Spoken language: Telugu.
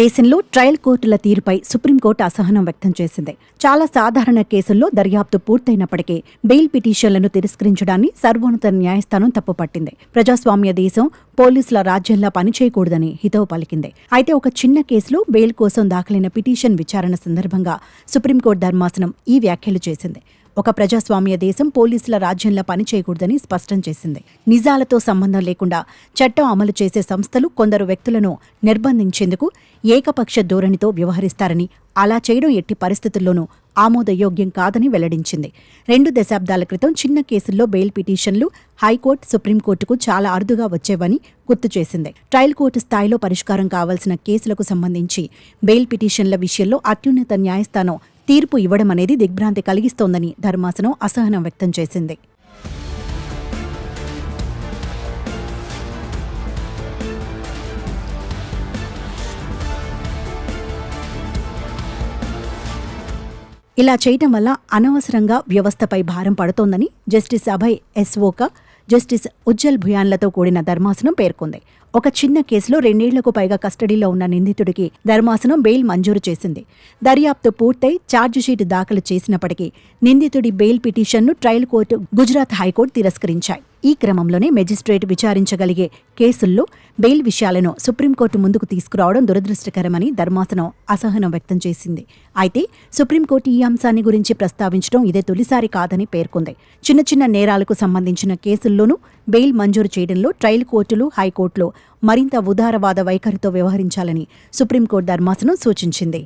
దేశంలో ట్రయల్ కోర్టుల తీరుపై సుప్రీంకోర్టు అసహనం వ్యక్తం చేసింది. చాలా సాధారణ కేసుల్లో దర్యాప్తు పూర్తయినప్పటికీ బెయిల్ పిటిషన్లను తిరస్కరించడాన్ని సర్వోన్నత న్యాయస్థానం తప్పుపట్టింది. ప్రజాస్వామ్య దేశం పోలీసుల రాజ్యంలా పనిచేయకూడదని హితవు పలికింది. అయితే ఒక చిన్న కేసులో బెయిల్ కోసం దాఖలైన పిటిషన్ విచారణ సందర్భంగా సుప్రీంకోర్టు ధర్మాసనం ఈ వ్యాఖ్యలు చేసింది. ఒక ప్రజాస్వామ్య దేశం పోలీసుల రాజ్యంలా పనిచేయకూడదని స్పష్టం చేసింది. నిజాలతో సంబంధం లేకుండా చట్టం అమలు చేసే సంస్థలు కొందరు వ్యక్తులను నిర్బంధించేందుకు ఏకపక్ష ధోరణితో వ్యవహరిస్తారని అలా చేయడం ఎట్టి పరిస్థితుల్లోనూ ఆమోదయోగ్యం కాదని వెల్లడించింది. రెండు దశాబ్దాల క్రితం చిన్న కేసుల్లో బెయిల్ పిటిషన్లు హైకోర్టు సుప్రీంకోర్టుకు చాలా అరుదుగా వచ్చేవని గుర్తు చేసింది. ట్రయల్ కోర్టు స్థాయిలో పరిష్కారం కావాల్సిన కేసులకు సంబంధించి బెయిల్ పిటిషన్ల విషయంలో అత్యున్నత న్యాయస్థానం తీర్పు ఇవ్వడం అనేది దిగ్భ్రాంతి కలిగిస్తోందని ధర్మాసనం అసహనం వ్యక్తం చేసింది. ఇలా చేయటం వల్ల అనవసరంగా వ్యవస్థపై భారం పడుతోందని జస్టిస్ అభయ్ ఎస్ఓక జస్టిస్ ఉజ్జల్ భుయాన్లతో కూడిన ధర్మాసనం పేర్కొంది. ఒక చిన్న కేసులో రెండేళ్ళకు పైగా కస్టడీలో ఉన్న నిందితుడికి ధర్మాసనం బెయిల్ మంజూరు చేసింది. దర్యాప్తు పూర్తయి ఛార్జిషీట్ దాఖలు చేసినప్పటికీ నిందితుడి బెయిల్ పిటిషన్ను trial court Gujarat high court తిరస్కరించాయి. ఈ క్రమంలోనే మెజిస్ట్రేట్ విచారించగలిగే కేసుల్లో బెయిల్ విషయాలను సుప్రీంకోర్టు ముందుకు తీసుకురావడం దురదృష్టకరమని ధర్మాసనం అసహనం వ్యక్తం చేసింది. అయితే సుప్రీంకోర్టు ఈ అంశాన్ని గురించి ప్రస్తావించడం ఇదే తొలిసారి కాదని పేర్కొంది. చిన్న చిన్న నేరాలకు సంబంధించిన కేసుల్లోనూ బెయిల్ మంజూరు చేయడంలో ట్రయల్ కోర్టులు హైకోర్టులు మరింత ఉదారవాద వైఖరితో వ్యవహరించాలని సుప్రీంకోర్టు ధర్మాసనం సూచించింది.